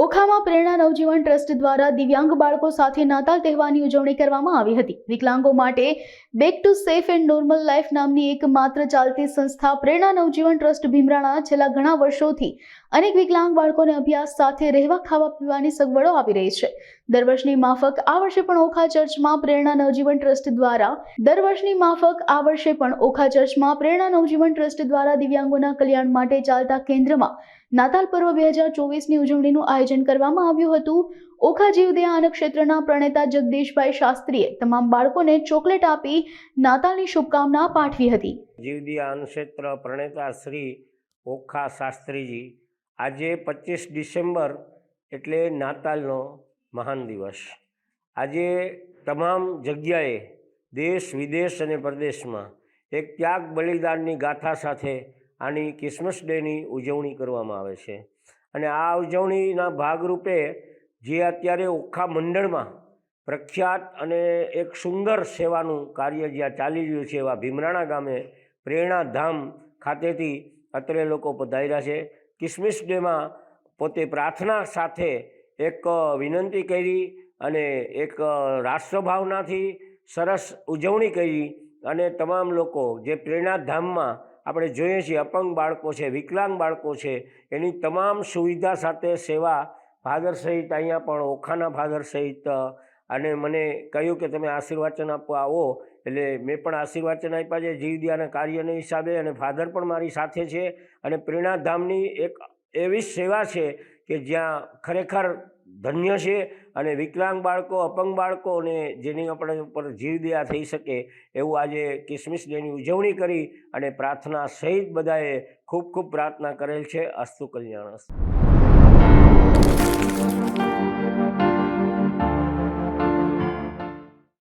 ઓખામાં પ્રેરણા નવજીવન ટ્રસ્ટ દ્વારા દિવ્યાંગ બાળકો સાથે નાતાલ તહેવારની ઉજવણી કરવામાં આવી હતી. વિકલાંગો માટે back to safe and normal life નામની એક માત્ર ચાલતી સંસ્થા પ્રેરણા નવજીવન ટ્રસ્ટ ભીમરાણા છેલ્લા ઘણા વર્ષોથી અનેક વિકલાંગ બાળકોને અભ્યાસ સાથે રહેવા, ખાવા પીવાની સગવડો આપી રહી છે. દર વર્ષની માફક આ વર્ષે પણ ઓખા ચર્ચમાં પ્રેરણા નવજીવન ટ્રસ્ટ દ્વારા દર વર્ષની માફક આ વર્ષે પણ ઓખા ચર્ચમાં પ્રેરણા નવજીવન ટ્રસ્ટ દ્વારા દિવ્યાંગોના કલ્યાણ માટે ચાલતા કેન્દ્રમાં નાતાલ પર્વ બે હજાર ચોવીસની ઉજવણીનું આયોજન કરવામાં આવ્યું હતું. ઓખા જીવદયાન ક્ષેત્રના પ્રણેતા જગદીશભાઈ શાસ્ત્રીએ તમામ બાળકોને ચોકલેટ આપી નાતાલની શુભકામના પાઠવી હતી. જીવદયાન અનુક્ષેત્ર પ્રણેતા શ્રી ઓખા શાસ્ત્રીજી, આજે પચીસ ડિસેમ્બર એટલે નાતાલનો મહાન દિવસ. આજે તમામ જગ્યાએ દેશ, વિદેશ અને પ્રદેશમાં એક ત્યાગ બલિદાનની ગાથા સાથે આની ક્રિસમસ ડેની ઉજવણી કરવામાં આવે છે. અને આ ઉજવણીના ભાગરૂપે જે અત્યારે ઓખા મંડળમાં પ્રખ્યાત અને એક સુંદર સેવાનું કાર્ય જ્યાં ચાલી રહ્યું છે એવા ભીમરાણા ગામે પ્રેરણાધામ ખાતેથી અત્રે લોકો પધાર્યા છે. ક્રિસમસ ડેમાં પોતે પ્રાર્થના સાથે એક વિનંતી કરી અને એક રાષ્ટ્રભાવનાથી સરસ ઉજવણી કરી અને તમામ લોકો જે પ્રેરણાધામમાં આપણે જોઈએ છીએ અપંગ બાળકો છે, વિકલાંગ બાળકો છે, એની તમામ સુવિધા સાથે સેવા ફાધર સહિત અહીંયા પણ, ઓખાના ફાધર સહિત અને મને કહ્યું કે તમે આશીર્વાચન આપવા આવો, એટલે મેં પણ આશીર્વાચન આપ્યા છે જીવદિયાના કાર્યના હિસાબે અને ફાધર પણ મારી સાથે છે, અને પ્રેરણાધામની એક એવી સેવા છે કે જ્યાં ખરેખર ધન્ય છે અને વિકલાંગ બાળકો, અપંગ બાળકોને જેની આપણે ઉપર જીવદયા થઈ શકે એવું આજે કિસમિસ ડેની ઉજવણી કરી અને પ્રાર્થના સહિત બધાએ ખૂબ ખૂબ પ્રાર્થના કરેલ છે. અસ્તુ કલ્યાણ.